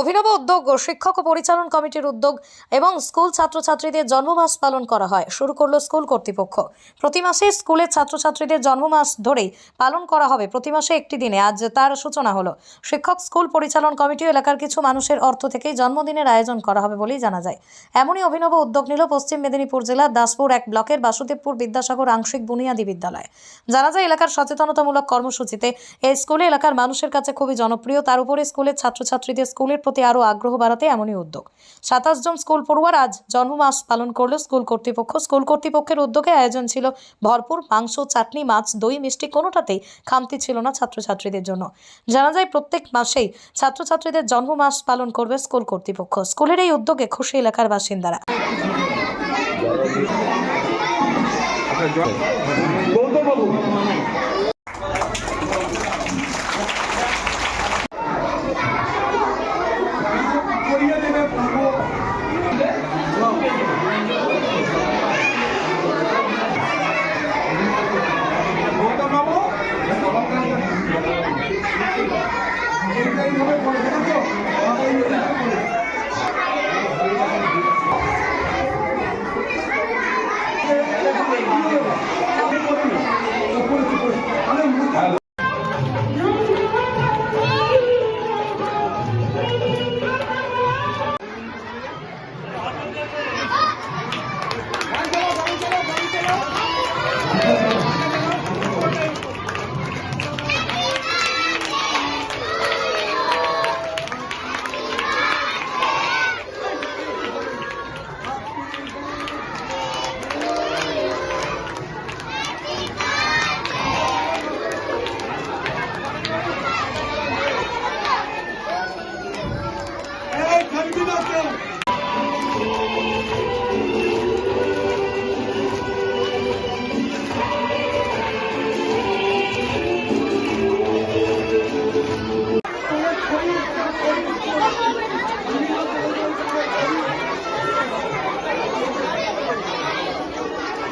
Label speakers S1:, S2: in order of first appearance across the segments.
S1: অভিনব উদ্যোগ ও শিক্ষক ও পরিচালন কমিটির উদ্যোগ এবং স্কুল ছাত্রছাত্রীদের জন্মমাস পালন করা হয়। শুরু করল স্কুল কর্তৃপক্ষ। প্রতি মাসে স্কুলের ছাত্রছাত্রীদের জন্মমাস ধরেই পালন করা হবে। প্রতি মাসে একটি দিনে। আজ তার সূচনা হলো, শিক্ষক স্কুল পরিচালন কমিটি এলাকার কিছু মানুষের অর্থ থেকেই জন্মদিনের আয়োজন করা হবে বলেই জানা যায়। এমনই অভিনব উদ্যোগ নিল পশ্চিম মেদিনীপুর জেলার দাসপুর এক ব্লকের বাসুদেবপুর বিদ্যাসাগর আংশিক বুনিয়াদী বিদ্যালয়। জানা যায়, এলাকার সচেতনতামূলক কর্মসূচিতে এই স্কুলে এলাকার মানুষের কাছে খুবই জনপ্রিয়। তার উপরে স্কুলের ছাত্রছাত্রীদের স্কুলের প্রতি আরও আগ্রহ বাড়াতে এমনই উদ্যোগ। সাতাশ জন স্কুল পড়ুয়ার আজ জন্মমাস পালন করল স্কুল কর্তৃপক্ষ, স্কুল কর্তৃপক্ষের উদ্যোগে আয়োজন ছিল ভরপুর মাংস, চাটনি, মাছ, দই, মিষ্টি কোনোটাতেই খামতি ছিল না ছাত্রছাত্রীদের জন্য। জানা যায় প্রত্যেক মাসেই ছাত্রছাত্রীদের জন্মমাস পালন করবে স্কুল কর্তৃপক্ষ। স্কুলের এই উদ্যোগে খুশি এলাকার বাসিন্দারা।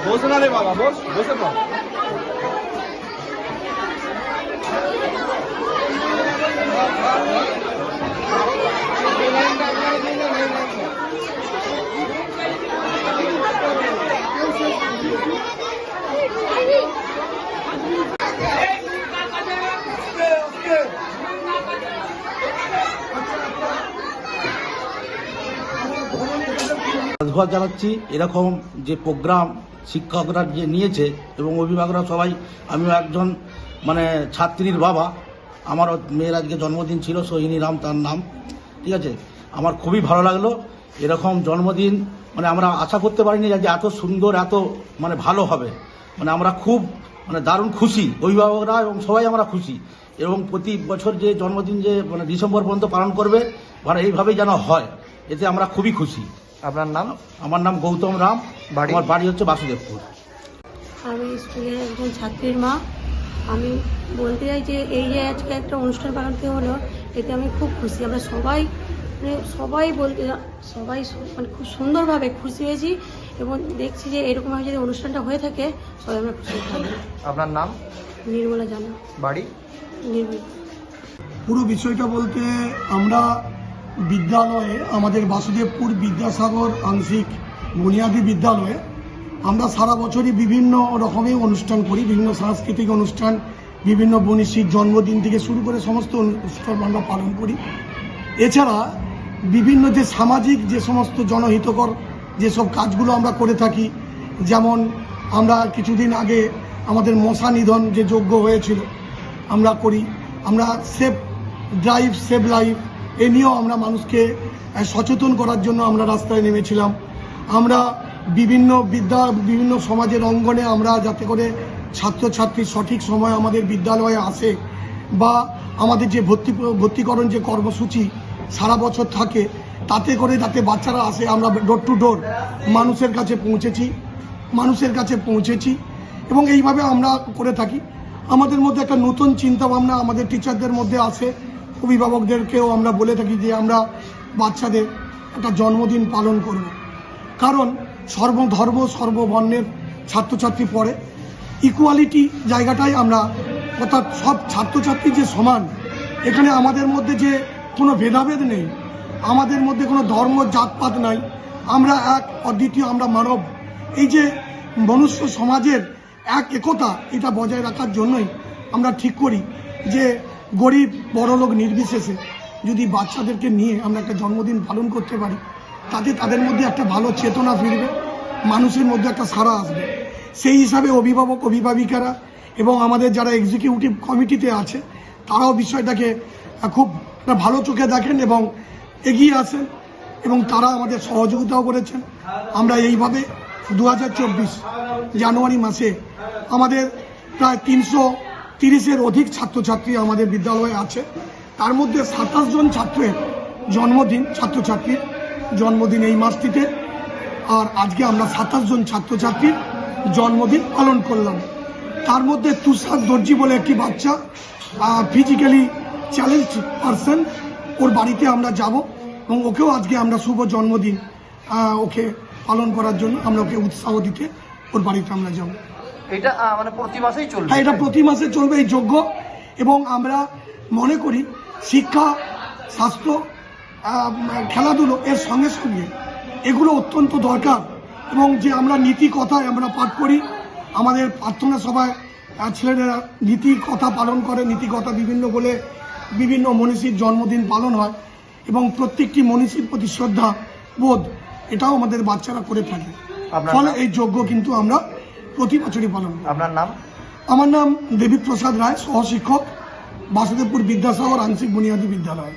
S2: বসে না রে বাবা বস বসে পড়।
S3: ধন্যবাদ জানাচ্ছি এরকম যে প্রোগ্রাম শিক্ষকরা যে নিয়েছে এবং অভিভাবকরা সবাই, আমিও একজন মানে ছাত্রীর বাবা। আমার মেয়ের আজকে জন্মদিন ছিল, সোহিনী রাম তার নাম, ঠিক আছে? আমার খুবই ভালো লাগল। এরকম জন্মদিন মানে আমরা আশা করতে পারিনি যে এত সুন্দর, এত মানে ভালো হবে। মানে আমরা খুব মানে দারুণ খুশি, অভিভাবকরা এবং সবাই আমরা খুশি। এবং প্রতি বছর যে জন্মদিন যে মানে ডিসেম্বর পর্যন্ত পালন করবে মানে এইভাবেই যেন হয়, এতে আমরা খুবই খুশি।
S2: আপনার নাম?
S3: আমার নাম গৌতম রাম।
S2: বাড়ি?
S3: আমার বাড়ি হচ্ছে বাসুদেবপুর।
S4: আমি স্কুলের একজন ছাত্রীর মা। আমি বলতে চাই যে এই যে আজকে একটা অনুষ্ঠান পালন করা হলো এতে আমি খুব খুশি। আমরা সবাই মানে সবাই বলতে সবাই মানে খুব সুন্দরভাবে খুশি হয়েছি এবং দেখছি যে এরকমভাবে যদি অনুষ্ঠানটা হয়ে থাকে সবাই আমরা খুশি থাকব
S2: আপনার নাম?
S4: নির্মলা জানা।
S2: বাড়ি?
S4: নির্মলা।
S5: পুরো বিষয়টা বলতে আমরা বিদ্যালয়ে, আমাদের বাসুদেবপুর বিদ্যাসাগর আংশিক বুনিয়াদী বিদ্যালয়ে আমরা সারা বছরই বিভিন্ন রকমের অনুষ্ঠান করি, বিভিন্ন সাংস্কৃতিক অনুষ্ঠান, বিভিন্ন বনিশির জন্মদিন থেকে শুরু করে সমস্ত অনুষ্ঠান আমরা পালন করি। এছাড়া বিভিন্ন যে সামাজিক যে সমস্ত জনহিতকর যেসব কাজগুলো আমরা করে থাকি, যেমন আমরা কিছুদিন আগে আমাদের মশা নিধন যে যোগ্য হয়েছিল, আমরা করি। আমরা সেফ ড্রাইভ সেভ লাইফ এ নিয়েও আমরা মানুষকে সচেতন করার জন্য আমরা রাস্তায় নেমেছিলাম। আমরা বিভিন্ন বিদ্যা, বিভিন্ন সমাজের অঙ্গনে আমরা যাতে করে ছাত্রছাত্রী সঠিক সময় আমাদের বিদ্যালয়ে আসে বা আমাদের যে ভর্তি, ভর্তিকরণ যে কর্মসূচি সারা বছর থাকে, তাতে করে যাতে বাচ্চারা আসে, আমরা ডোর টু ডোর মানুষের কাছে পৌঁছেছি, মানুষের কাছে পৌঁছেছি এবং এইভাবে আমরা করে থাকি। আমাদের মধ্যে একটা নতুন চিন্তা ভাবনা আমাদের টিচারদের মধ্যে আছে অভিভাবকদেরকেও আমরা বলে থাকি যে আমরা বাচ্চাদের একটা জন্মদিন পালন করব। কারণ সর্বধর্ম, সর্ববর্ণের ছাত্রছাত্রী পড়ে। ইকুয়ালিটি জায়গাটাই আমরা, অর্থাৎ সব ছাত্রছাত্রী যে সমান, এখানে আমাদের মধ্যে যে কোনো ভেদাভেদ নেই, আমাদের মধ্যে কোনো ধর্ম জাতপাত নাই, আমরা এক, অদ্বিতীয় আমরা মানব। এই যে মনুষ্য সমাজের এক একতা, এটা বজায় রাখার জন্যই আমরা ঠিক করি যে গরিব বড়লোক নির্বিশেষে যদি বাচ্চাদেরকে নিয়ে আমরা একটা জন্মদিন পালন করতে পারি, তাতে তাদের মধ্যে একটা ভালো চেতনা ফিরবে, মানুষের মধ্যে একটা সাড়া আসবে। সেই হিসাবে অভিভাবক, অভিভাবিকারা এবং আমাদের যারা এক্সিকিউটিভ কমিটিতে আছে, তারাও বিষয়টাকে খুব ভালো চোখে দেখেন এবং এগিয়ে আসেন এবং তারা আমাদের সহযোগিতাও করেছেন। আমরা এইভাবে দু হাজার চব্বিশ জানুয়ারি মাসে আমাদের প্রায় তিনশো তিরিশের অধিক ছাত্রছাত্রী আমাদের বিদ্যালয়ে আছে। তার মধ্যে সাতাশ জন ছাত্রের জন্মদিন, ছাত্রছাত্রীর জন্মদিন এই মাসটিতে। আর আজকে আমরা সাতাশ জন ছাত্রছাত্রীর জন্মদিন পালন করলাম। তার মধ্যে তুষার দর্জি বলে একটি বাচ্চা ফিজিক্যালি চ্যালেঞ্জ পারসন ওর বাড়িতে আমরা যাব এবং ওকেও আজকে আমরা শুভ জন্মদিন ওকে পালন করার জন্য আমরা ওকে উৎসাহ দিতে ওর বাড়িতে আমরা যাব।
S2: এটা মানে প্রতি মাসেই চলবে।
S5: হ্যাঁ এটা প্রতি মাসে চলবে এই যোগ্য। এবং আমরা মনে করি শিক্ষা স্বাস্থ্য খেলাধুলো এর সঙ্গে সঙ্গে এগুলো অত্যন্ত দরকার। এবং যে আমরা নীতি কথায় আমরা পাঠ করি আমাদের প্রার্থনা সভায় ছেলেরা নীতি কথা পালন করে নীতি কথা বিভিন্ন বলে বিভিন্ন মনীষীর জন্মদিন পালন হয়। এবং প্রত্যেকটি মনীষীর প্রতি শ্রদ্ধা বোধ এটাও আমাদের বাচ্চারা করে থাকে। ফলে এই যজ্ঞ কিন্তু আমরা প্রতি বছরই পালন করি
S2: আপনার নাম?
S5: আমার নাম দেবী প্রসাদ রায় সহশিক্ষক বাসুদেবপুর বিদ্যাসাগর আংশিক বুনিয়াদী বিদ্যালয়।